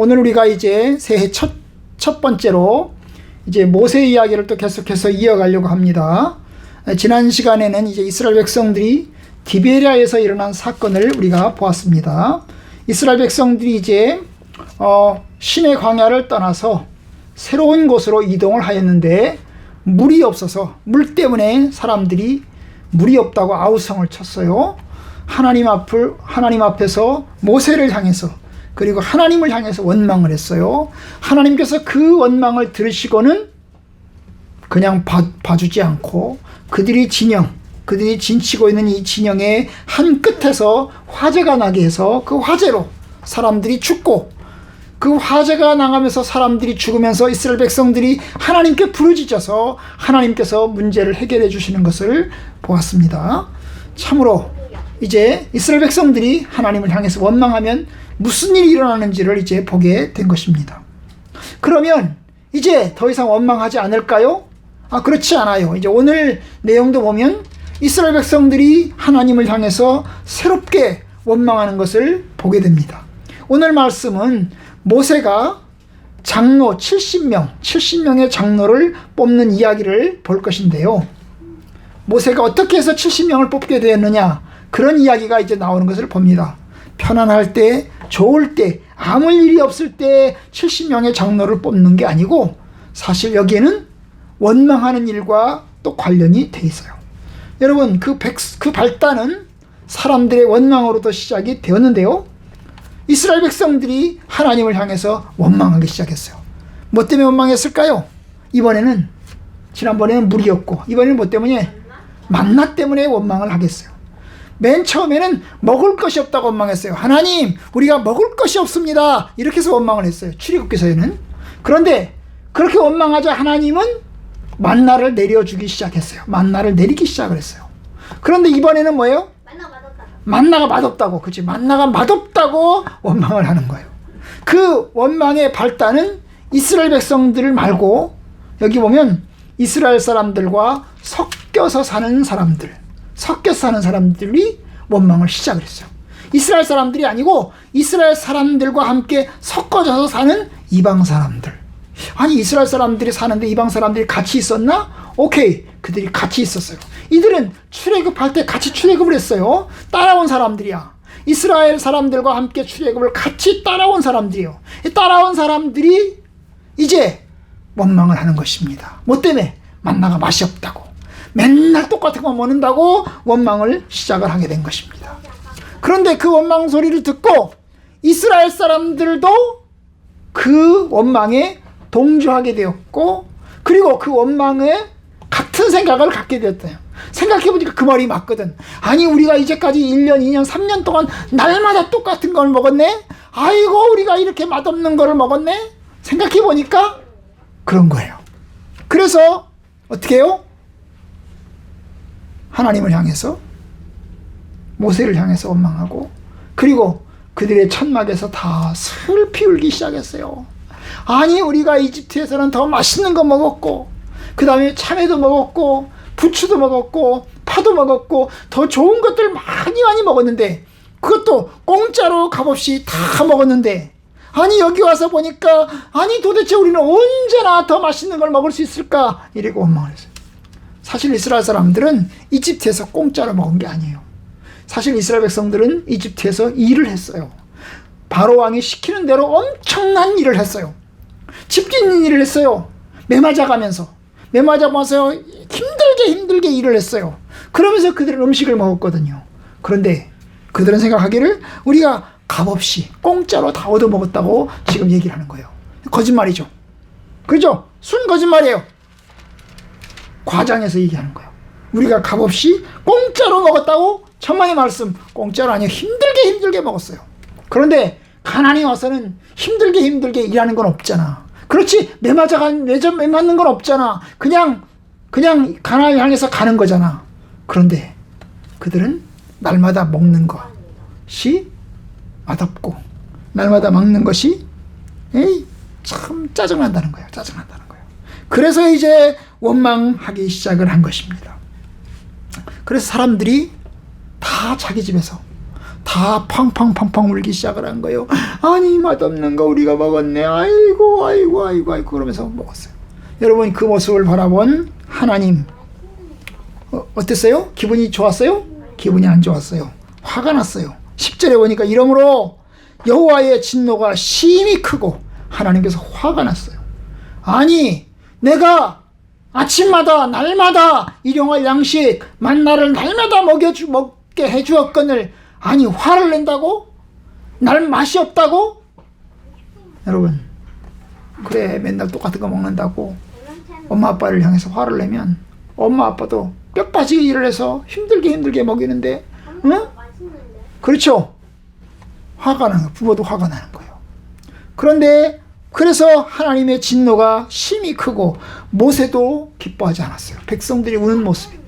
오늘 우리가 이제 새해 첫, 첫 번째로 이제 모세 이야기를 또 계속해서 이어가려고 합니다. 지난 시간에는 이제 이스라엘 백성들이 디베리아에서 일어난 사건을 우리가 보았습니다. 이스라엘 백성들이 이제 어, 신의 광야를 떠나서 새로운 곳으로 이동을 하였는데 물이 없어서 물 때문에 사람들이 물이 없다고 아우성을 쳤어요. 하나님 앞을 하나님 앞에서 모세를 향해서 그리고 하나님을 향해서 원망을 했어요. 하나님께서 그 원망을 들으시고는 그냥 봐, 봐주지 않고 그들이 진영, 그들이 진치고 있는 이 진영의 한 끝에서 화재가 나게 해서 그 화재로 사람들이 죽고 그 화재가 나가면서 사람들이 죽으면서 이스라엘 백성들이 하나님께 부르짖어서 하나님께서 문제를 해결해 주시는 것을 보았습니다. 참으로 이제 이스라엘 백성들이 하나님을 향해서 원망하면 무슨 일이 일어나는지를 이제 보게 된 것입니다. 그러면 이제 더 이상 원망하지 않을까요? 아, 그렇지 않아요. 이제 오늘 내용도 보면 이스라엘 백성들이 하나님을 향해서 새롭게 원망하는 것을 보게 됩니다. 오늘 말씀은 모세가 장로 70명, 70명의 장로를 뽑는 이야기를 볼 것인데요. 모세가 어떻게 해서 70명을 뽑게 되었느냐, 그런 이야기가 이제 나오는 것을 봅니다. 편안할 때, 좋을 때, 아무 일이 없을 때 70명의 장로를 뽑는 게 아니고 사실 여기에는 원망하는 일과 또 관련이 돼 있어요. 여러분, 그, 백, 그 발단은 사람들의 원망으로도 시작이 되었는데요. 이스라엘 백성들이 하나님을 향해서 원망하기 시작했어요. 뭐 때문에 원망했을까요? 이번에는, 지난번에는 물이었고, 이번에는 뭐 때문에? 만나 때문에 원망을 하겠어요. 맨 처음에는 먹을 것이 없다고 원망했어요. 하나님, 우리가 먹을 것이 없습니다. 이렇게 해서 원망을 했어요. 출애굽기서에는. 그런데 그렇게 원망하자 하나님은 만나를 내려주기 시작했어요. 만나를 내리기 시작을 했어요. 그런데 이번에는 뭐예요? 만나. 만나가 맛없다고, 그치? 만나가 맛없다고 원망을 하는 거예요. 그 원망의 발단은 이스라엘 백성들을 말고 여기 보면 이스라엘 사람들과 섞여서 사는 사람들, 섞여 사는 사람들이 원망을 시작을 했어요. 이스라엘 사람들이 아니고 이스라엘 사람들과 함께 섞어져서 사는 이방 사람들. 아니 이스라엘 사람들이 사는데 이방 사람들이 같이 있었나? 오케이 그들이 같이 있었어요. 이들은 출애굽할 때 같이 출애굽을 했어요. 따라온 사람들이야. 이스라엘 사람들과 함께 출애굽을 같이 따라온 사람들이요. 따라온 사람들이 이제 원망을 하는 것입니다. 뭐 때문에? 만나가 맛이 없다고. 맨날 똑같은 거 먹는다고 원망을 시작을 하게 된 것입니다. 그런데 그 원망 소리를 듣고 이스라엘 사람들도 그 원망에 동조하게 되었고 그리고 그 원망에 같은 생각을 갖게 되었대요. 생각해보니까 그 말이 맞거든. 아니 우리가 이제까지 1년, 2년, 3년 동안 날마다 똑같은 걸 먹었네? 아이고 우리가 이렇게 맛없는 거를 먹었네? 생각해보니까 그런 거예요. 그래서 어떻게 해요? 하나님을 향해서 모세를 향해서 원망하고 그리고 그들의 천막에서 다 슬피 울기 시작했어요. 아니 우리가 이집트에서는 더 맛있는 거 먹었고 그 다음에 참외도 먹었고 부추도 먹었고 파도 먹었고 더 좋은 것들 많이 많이 먹었는데 그것도 공짜로 값없이 다 먹었는데 아니 여기 와서 보니까 아니 도대체 우리는 언제나 더 맛있는 걸 먹을 수 있을까 이러고 원망을 했어요. 사실 이스라엘 사람들은 이집트에서 공짜로 먹은 게 아니에요. 사실 이스라엘 백성들은 이집트에서 일을 했어요. 바로 왕이 시키는 대로 엄청난 일을 했어요. 집 짓는 일을 했어요. 매맞아 가면서. 매맞아 가면서 힘들게 힘들게 일을 했어요. 그러면서 그들은 음식을 먹었거든요. 그런데 그들은 생각하기를 우리가 값없이 공짜로 다 얻어먹었다고 지금 얘기를 하는 거예요. 거짓말이죠. 그죠? 순 거짓말이에요. 과장해서 얘기하는 거예요. 우리가 값없이 공짜로 먹었다고 천만의 말씀 공짜로 아니에요. 힘들게 힘들게 먹었어요. 그런데 가난이 와서는 힘들게 힘들게 일하는 건 없잖아. 그렇지 매맞아가 매점 매 맞는 건 없잖아. 그냥 그냥 가난을 향해서 가는 거잖아. 그런데 그들은 날마다 먹는 것이 맛없고 날마다 먹는 것이 에이 참 짜증난다는 거예요. 짜증난다는. 그래서 이제 원망하기 시작을 한 것입니다. 그래서 사람들이 다 자기 집에서 다 팡팡팡팡 울기 시작을 한 거예요. 아니 맛없는 거 우리가 먹었네. 아이고 아이고 아이고 아이고 그러면서 먹었어요. 여러분 그 모습을 바라본 하나님 어, 어땠어요? 기분이 좋았어요? 기분이 안 좋았어요. 화가 났어요. 10절에 보니까 이러므로 여호와의 진노가 심히 크고 하나님께서 화가 났어요. 아니 내가 아침마다 날마다 일용할 양식 만나를 날마다 먹여주 먹게 해주었거늘 아니 화를 낸다고? 날 맛이 없다고? 여러분 그래 맨날 똑같은 거 먹는다고 엄마 아빠를 향해서 화를 내면 엄마 아빠도 뼈 빠지게 일을 해서 힘들게 힘들게 먹이는데 응? 그렇죠 화가 나는 거 부모도 화가 나는 거예요 그런데 그래서 하나님의 진노가 심히 크고 모세도 기뻐하지 않았어요 백성들이 우는 모습이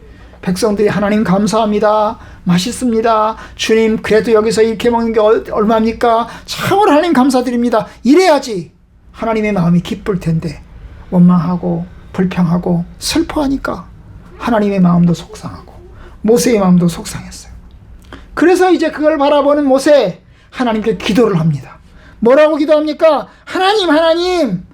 백성들이 하나님 감사합니다. 맛있습니다. 주님, 그래도 여기서 이렇게 먹는 게 얼- 얼마입니까? 참으로 하나님 감사드립니다. 이래야지 하나님의 마음이 기쁠 텐데, 원망하고, 불평하고, 슬퍼하니까 하나님의 마음도 속상하고, 모세의 마음도 속상했어요. 그래서 이제 그걸 바라보는 모세, 하나님께 기도를 합니다. 뭐라고 기도합니까? 하나님, 하나님,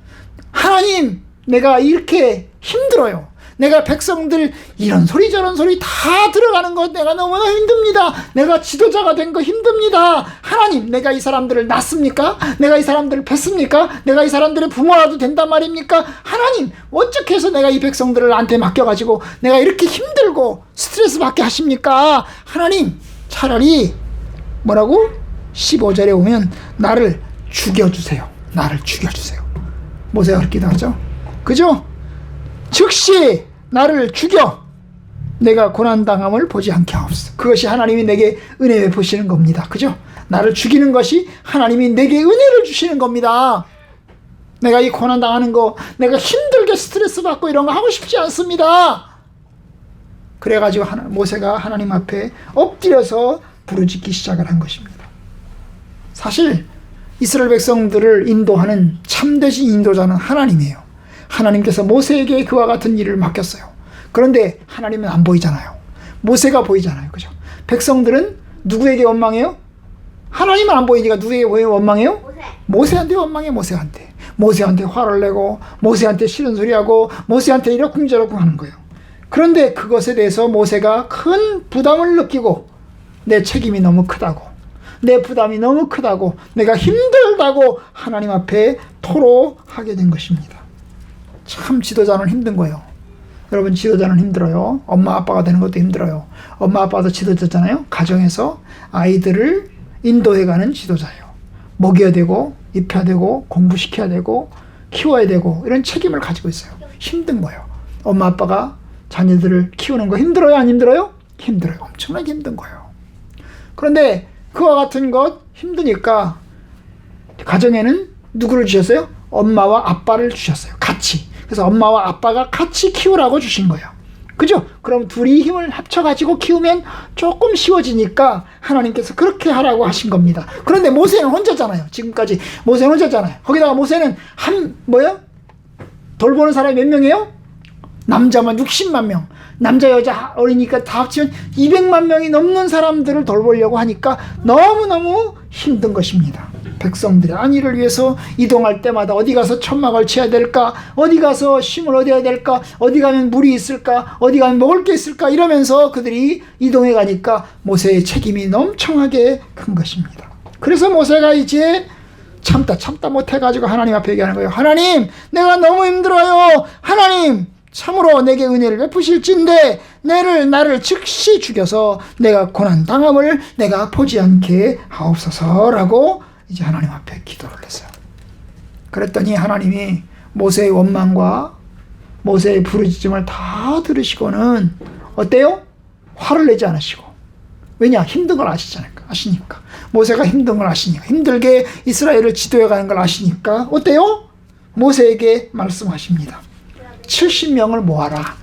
하나님, 내가 이렇게 힘들어요. 내가 백성들 이런 소리 저런 소리 다 들어가는 것 내가 너무나 힘듭니다. 내가 지도자가 된 거 힘듭니다. 하나님, 내가 이 사람들을 낳습니까? 내가 이 사람들을 뵀습니까? 내가 이 사람들의 부모라도 된단 말입니까? 하나님, 어떻게 해서 내가 이 백성들을 나한테 맡겨가지고 내가 이렇게 힘들고 스트레스 받게 하십니까? 하나님, 차라리 뭐라고? 15절에 오면 나를 죽여주세요. 나를 죽여주세요. 모세가 그렇게 기도하죠. 그죠? 즉시 나를 죽여 내가 고난당함을 보지 않게 하옵소서. 그것이 하나님이 내게 은혜 베푸시는 겁니다. 그죠? 나를 죽이는 것이 하나님이 내게 은혜를 주시는 겁니다. 내가 이 고난당하는 거, 내가 힘들게 스트레스 받고 이런 거 하고 싶지 않습니다. 그래가지고 하나, 모세가 하나님 앞에 엎드려서 부르짖기 시작을 한 것입니다. 사실 이스라엘 백성들을 인도하는 참되신 인도자는 하나님이에요. 하나님께서 모세에게 그와 같은 일을 맡겼어요. 그런데 하나님은 안 보이잖아요. 모세가 보이잖아요. 그죠? 백성들은 누구에게 원망해요? 하나님은 안 보이니까 누구에게 원망해요? 모세. 모세한테 원망해 모세한테. 모세한테 화를 내고 모세한테 싫은 소리하고 모세한테 이러쿵저러쿵 하는 거예요. 그런데 그것에 대해서 모세가 큰 부담을 느끼고 내 책임이 너무 크다고 내 부담이 너무 크다고 내가 힘들다고 하나님 앞에 토로하게 된 것입니다. 참 지도자는 힘든 거예요. 여러분 지도자는 힘들어요. 엄마 아빠가 되는 것도 힘들어요. 엄마 아빠도 지도자잖아요. 가정에서 아이들을 인도해가는 지도자예요. 먹여야 되고 입혀야 되고 공부시켜야 되고 키워야 되고 이런 책임을 가지고 있어요. 힘든 거예요. 엄마 아빠가 자녀들을 키우는 거 힘들어요? 안 힘들어요? 힘들어요. 엄청나게 힘든 거예요. 그런데 그와 같은 것 힘드니까 가정에는 누구를 주셨어요? 엄마와 아빠를 주셨어요. 같이. 그래서 엄마와 아빠가 같이 키우라고 주신 거예요. 그죠? 그럼 둘이 힘을 합쳐가지고 키우면 조금 쉬워지니까 하나님께서 그렇게 하라고 하신 겁니다. 그런데 모세는 혼자잖아요. 지금까지 모세는 혼자잖아요. 거기다가 모세는 한, 뭐요? 돌보는 사람이 몇 명이에요? 남자만 60만 명. 남자, 여자 어리니까 다 합치면 200만 명이 넘는 사람들을 돌보려고 하니까 너무너무 힘든 것입니다. 백성들의 안위를 위해서 이동할 때마다 어디 가서 천막을 쳐야 될까? 어디 가서 쉼을 얻어야 될까? 어디 가면 물이 있을까? 어디 가면 먹을 게 있을까? 이러면서 그들이 이동해 가니까 모세의 책임이 넘청하게 큰 것입니다. 그래서 모세가 이제 참다 참다 못해가지고 하나님 앞에 얘기하는 거예요. 하나님, 내가 너무 힘들어요. 하나님, 참으로 내게 은혜를 베푸실진데 내를 나를 즉시 죽여서 내가 고난 당함을 내가 보지 않게 하옵소서라고 이제 하나님 앞에 기도를 했어요. 그랬더니 하나님이 모세의 원망과 모세의 부르짖음을 다 들으시고는 어때요? 화를 내지 않으시고 왜냐 힘든 걸 아시잖아요. 아시니까 모세가 힘든 걸 아시니까 힘들게 이스라엘을 지도해 가는 걸 아시니까 어때요? 모세에게 말씀하십니다. 70명을 모아라.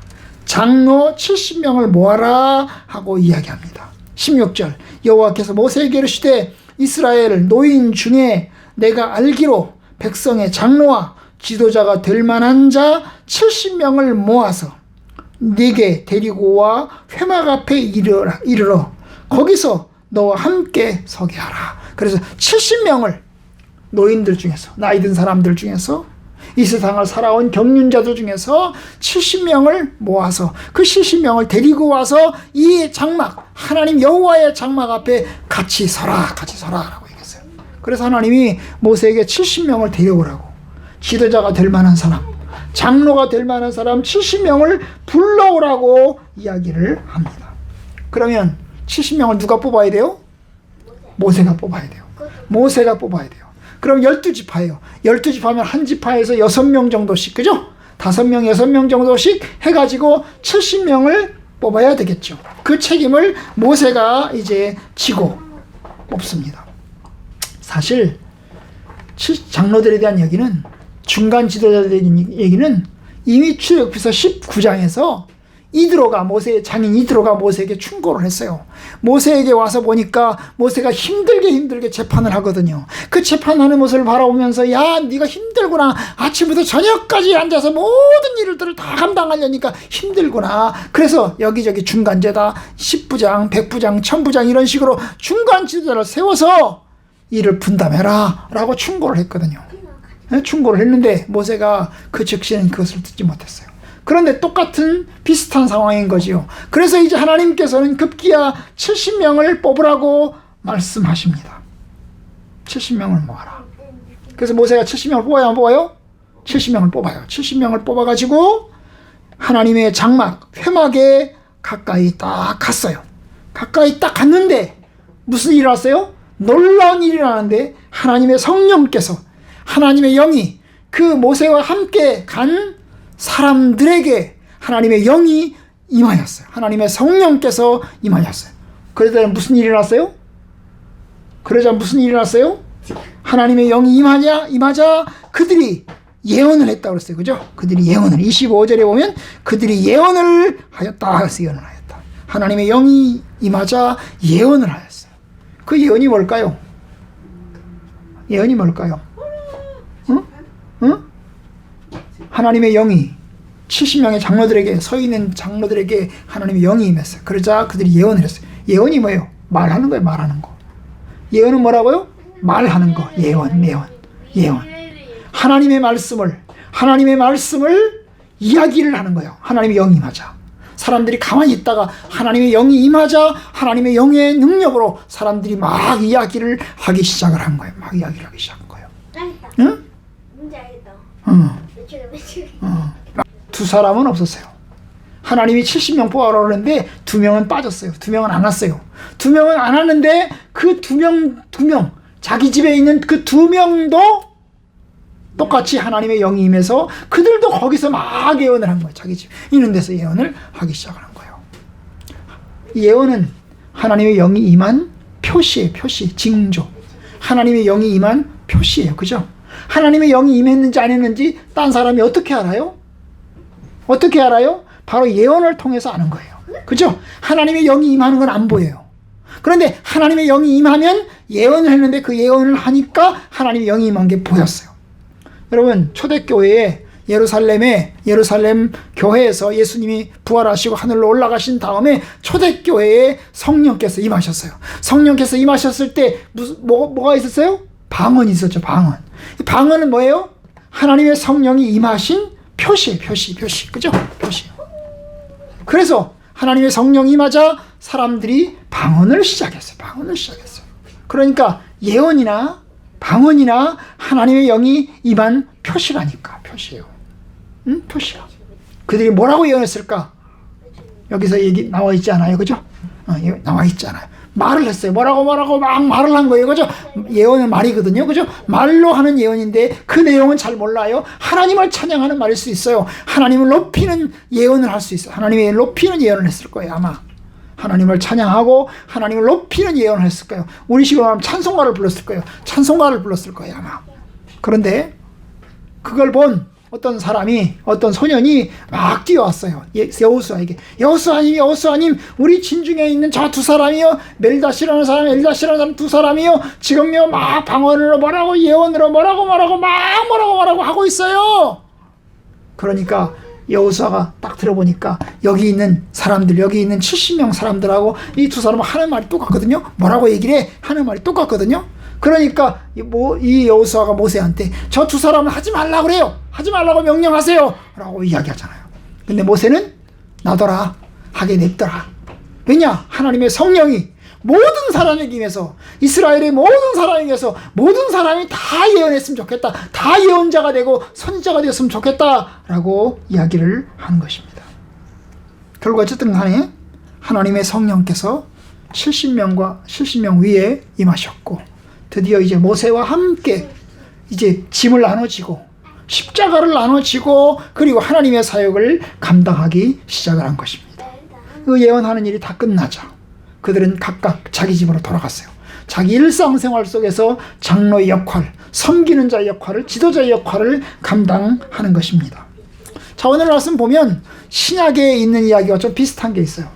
장로 70명을 모아라 하고 이야기합니다. 16절 여호와께서 모세에게 이르시되 이스라엘 노인 중에 내가 알기로 백성의 장로와 지도자가 될 만한 자 70명을 모아서 네게 데리고 와 회막 앞에 이르러, 이르러 거기서 너와 함께 서게 하라. 그래서 70명을 노인들 중에서 나이 든 사람들 중에서 이 세상을 살아온 경륜자들 중에서 70명을 모아서 그 70명을 데리고 와서 이 장막 하나님 여호와의 장막 앞에 같이 서라 같이 서라라고 얘기했어요. 그래서 하나님이 모세에게 70명을 데려오라고 지도자가 될 만한 사람 장로가 될 만한 사람 70명을 불러오라고 이야기를 합니다. 그러면 70명을 누가 뽑아야 돼요? 모세가 뽑아야 돼요. 모세가 뽑아야 돼요. 그럼 12지파예요. 12지파면 한 지파에서 6명 정도씩, 그죠? 5명, 6명 정도씩 해가지고 70명을 뽑아야 되겠죠. 그 책임을 모세가 이제 지고 뽑습니다. 사실, 장로들에 대한 얘기는, 중간 지도자들에 대한 얘기는 이미 출애굽기서 19장에서 이드로가 모세의 장인 이드로가 모세에게 충고를 했어요. 모세에게 와서 보니까 모세가 힘들게 힘들게 재판을 하거든요. 그 재판하는 모습을 바라보면서 야 네가 힘들구나. 아침부터 저녁까지 앉아서 모든 일들을 다 감당하려니까 힘들구나. 그래서 여기저기 중간제다 10부장, 100부장, 1000부장 이런 식으로 중간 지도자를 세워서 일을 분담해라 라고 충고를 했거든요. 네, 충고를 했는데 모세가 그 즉시는 그것을 듣지 못했어요. 그런데 똑같은 비슷한 상황인 거지요. 그래서 이제 하나님께서는 급기야 70명을 뽑으라고 말씀하십니다. 70명을 모아라. 그래서 모세가 70명을 뽑아야 안 뽑아요? 70명을 뽑아요. 70명을 뽑아가지고 하나님의 장막, 회막에 가까이 딱 갔어요. 가까이 딱 갔는데 무슨 일이 일어났어요? 놀라운 일이 일어나는데 하나님의 성령께서 하나님의 영이 그 모세와 함께 간 사람들에게 하나님의 영이 임하였어요. 하나님의 성령께서 임하였어요. 그러자 무슨 일이 일어났어요? 그러자 무슨 일이 일어났어요? 하나님의 영이 임하냐 임하자 그들이 예언을 했다 그랬어요. 그죠? 그들이 예언을 25절에 보면 그들이 예언을 하였다 그래서 예언을 하였다. 하나님의 영이 임하자 예언을 하였어요. 그 예언이 뭘까요? 예언이 뭘까요? 응? 응? 하나님의 영이 70명의 장로들에게 서 있는 장로들에게 하나님의 영이 임했어요. 그러자 그들이 예언을 했어요. 예언이 뭐예요? 말하는 거예요. 말하는 거. 예언은 뭐라고요? 말하는 거. 예언, 예언, 예언. 하나님의 말씀을 하나님의 말씀을 이야기를 하는 거예요. 하나님의 영이 임하자. 사람들이 가만히 있다가 하나님의 영이 임하자 하나님의 영의 능력으로 사람들이 막 이야기를 하기 시작을 한 거예요. 막 이야기를 하기 시작한 거예요. 응? 문제 알겠다. 응. 며칠 며칠. 어. 두 사람은 없었어요. 하나님이 70명 뽑아라 그랬는데 두 명은 빠졌어요. 두 명은 안 왔어요. 두 명은 안 왔는데 그 두 명, 두 명, 자기 집에 있는 그 두 명도 똑같이 하나님의 영이 임해서 그들도 거기서 막 예언을 한 거예요. 자기 집 있는 데서 예언을 하기 시작을 한 거예요. 예언은 하나님의 영이 임한 표시예요. 표시, 징조. 하나님의 영이 임한 표시예요. 그죠? 하나님의 영이 임했는지 안 했는지 딴 사람이 어떻게 알아요? 어떻게 알아요? 바로 예언을 통해서 아는 거예요. 그죠? 하나님의 영이 임하는 건 안 보여요. 그런데 하나님의 영이 임하면 예언을 했는데 그 예언을 하니까 하나님의 영이 임한 게 보였어요. 여러분, 초대교회에 예루살렘에 예루살렘 교회에서 예수님이 부활하시고 하늘로 올라가신 다음에 초대교회에 성령께서 임하셨어요. 성령께서 임하셨을 때 무슨 뭐, 뭐가 있었어요? 방언이 있었죠. 방언. 방언은 뭐예요? 하나님의 성령이 임하신 표시, 표시, 표시. 그죠? 표시. 그래서 하나님의 성령이 임하자 사람들이 방언을 시작했어요. 방언을 시작했어요. 그러니까 예언이나 방언이나 하나님의 영이 임한 표시라니까. 표시예요. 응? 표시야. 그들이 뭐라고 예언했을까? 여기서 얘기 나와 있지 않아요. 그죠? 어, 나와 있잖아요. 말을 했어요. 뭐라고 뭐라고 막 말을 한 거예요. 그죠? 예언은 말이거든요. 그죠? 말로 하는 예언인데 그 내용은 잘 몰라요. 하나님을 찬양하는 말일 수 있어요. 하나님을 높이는 예언을 할 수 있어요. 하나님의 높이는 예언을 했을 거예요. 아마. 하나님을 찬양하고 하나님을 높이는 예언을 했을 거예요. 우리 식으로 하면 찬송가를 불렀을 거예요. 찬송가를 불렀을 거예요. 아마. 그런데 그걸 본 어떤 사람이 어떤 소년이 막 뛰어왔어요. 예, 여호수아에게 여호수아님 여호수아님 우리 진중에 있는 저 두 사람이요 멜다시라는 사람 엘다시라는 사람 두 사람이요 지금요 막 방언으로 뭐라고 예언으로 뭐라고 뭐라고 막 뭐라고 뭐라고 하고 있어요. 그러니까 여호수아가 딱 들어보니까 여기 있는 사람들 여기 있는 70명 사람들하고 이 두 사람은 하는 말이 똑같거든요. 뭐라고 얘기를 해? 하는 말이 똑같거든요. 그러니까 이, 뭐, 이 여호수아가 모세한테 저 두 사람은 하지 말라 그래요. 하지 말라고 명령하세요라고 이야기하잖아요. 근데 모세는 나더라 하게 냈더라. 왜냐? 하나님의 성령이 모든 사람에게 임해서 이스라엘의 모든 사람에게 서 모든 사람이 다 예언했으면 좋겠다. 다 예언자가 되고 선지자가 되었으면 좋겠다라고 이야기를 하는 것입니다. 결국 어쨌든 간에 하나님의 성령께서 70명과 70명 위에 임하셨고 드디어 이제 모세와 함께 이제 짐을 나눠지고 십자가를 나눠지고 그리고 하나님의 사역을 감당하기 시작을 한 것입니다. 그 예언하는 일이 다 끝나자 그들은 각각 자기 집으로 돌아갔어요. 자기 일상생활 속에서 장로의 역할, 섬기는 자의 역할을, 지도자의 역할을 감당하는 것입니다. 자, 오늘 말씀 보면 신약에 있는 이야기와 좀 비슷한 게 있어요.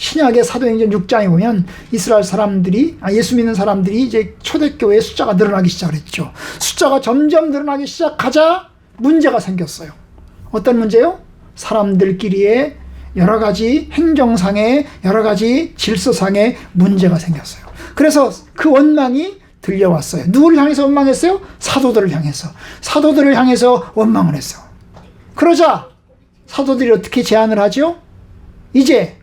신약의 사도행전 6장에 보면 이스라엘 사람들이, 아, 예수 믿는 사람들이 이제 초대교회 숫자가 늘어나기 시작했죠. 숫자가 점점 늘어나기 시작하자 문제가 생겼어요. 어떤 문제요? 사람들끼리의 여러 가지 행정상의 여러 가지 질서상의 문제가 생겼어요. 그래서 그 원망이 들려왔어요. 누구를 향해서 원망했어요? 사도들을 향해서. 사도들을 향해서 원망을 했어. 그러자 사도들이 어떻게 제안을 하죠? 이제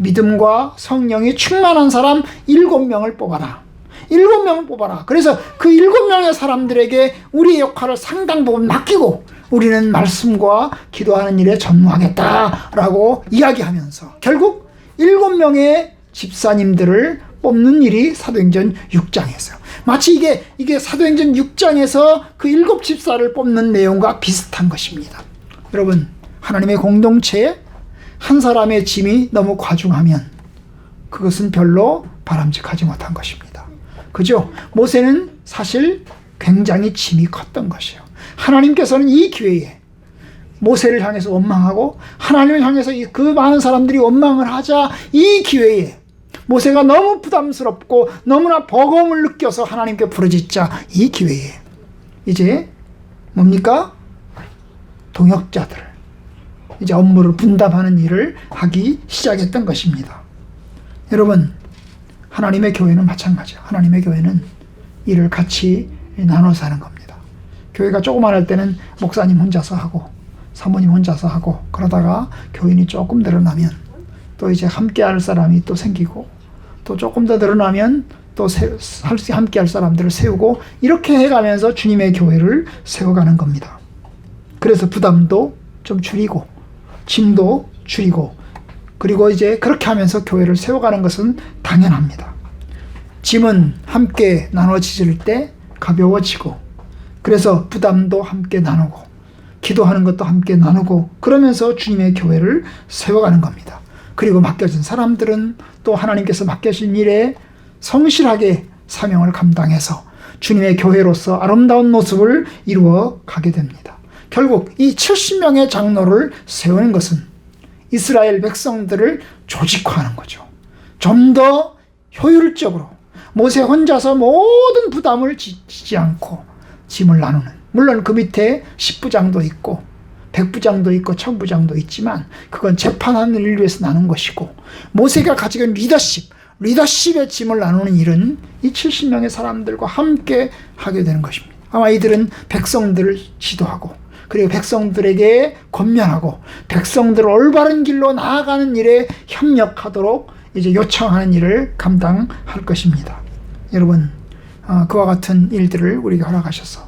믿음과 성령이 충만한 사람 일곱 명을 뽑아라. 일곱 명을 뽑아라. 그래서 그 일곱 명의 사람들에게 우리의 역할을 상당 부분 맡기고 우리는 말씀과 기도하는 일에 전무하겠다라고 이야기하면서 결국 일곱 명의 집사님들을 뽑는 일이 사도행전 6장에서요. 마치 이게 이게 사도행전 6장에서 그 일곱 집사를 뽑는 내용과 비슷한 것입니다. 여러분, 하나님의 공동체에 한 사람의 짐이 너무 과중하면 그것은 별로 바람직하지 못한 것입니다. 그죠? 모세는 사실 굉장히 짐이 컸던 것이에요. 하나님께서는 이 기회에 모세를 향해서 원망하고 하나님을 향해서 그 많은 사람들이 원망을 하자 이 기회에 모세가 너무 부담스럽고 너무나 버거움을 느껴서 하나님께 부르짖자 이 기회에 이제 뭡니까? 동역자들 이제 업무를 분담하는 일을 하기 시작했던 것입니다. 여러분 하나님의 교회는 마찬가지예요. 하나님의 교회는 일을 같이 나눠서 하는 겁니다. 교회가 조그만할 때는 목사님 혼자서 하고 사모님 혼자서 하고 그러다가 교인이 조금 늘어나면 또 이제 함께 할 사람이 또 생기고 또 조금 더 늘어나면 또 함께 할 사람들을 세우고 이렇게 해가면서 주님의 교회를 세워가는 겁니다. 그래서 부담도 좀 줄이고 짐도 줄이고 그리고 이제 그렇게 하면서 교회를 세워가는 것은 당연합니다. 짐은 함께 나눠질 때 가벼워지고 그래서 부담도 함께 나누고 기도하는 것도 함께 나누고 그러면서 주님의 교회를 세워가는 겁니다. 그리고 맡겨진 사람들은 또 하나님께서 맡겨진 일에 성실하게 사명을 감당해서 주님의 교회로서 아름다운 모습을 이루어 가게 됩니다. 결국 이 70명의 장로를 세우는 것은 이스라엘 백성들을 조직화하는 거죠. 좀 더 효율적으로 모세 혼자서 모든 부담을 지지 않고 짐을 나누는 물론 그 밑에 10부장도 있고 100부장도 있고 1000부장도 있지만 그건 재판하는 위해서 나눈 것이고 모세가 가지고 있는 리더십 리더십의 짐을 나누는 일은 이 70명의 사람들과 함께 하게 되는 것입니다. 아마 이들은 백성들을 지도하고 그리고 백성들에게 권면하고 백성들을 올바른 길로 나아가는 일에 협력하도록 이제 요청하는 일을 감당할 것입니다. 여러분, 어, 그와 같은 일들을 우리가 허락하셔서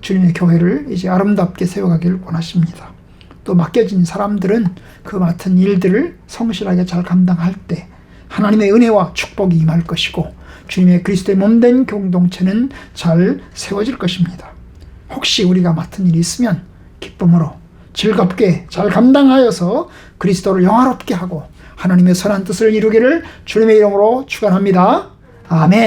주님의 교회를 이제 아름답게 세워가기를 원하십니다. 또 맡겨진 사람들은 그 맡은 일들을 성실하게 잘 감당할 때 하나님의 은혜와 축복이 임할 것이고 주님의 그리스도의 몸된 공동체는 잘 세워질 것입니다. 혹시 우리가 맡은 일이 있으면 기쁨으로 즐겁게 잘 감당하여서 그리스도를 영화롭게 하고 하나님의 선한 뜻을 이루기를 주님의 이름으로 축원합니다. 아멘.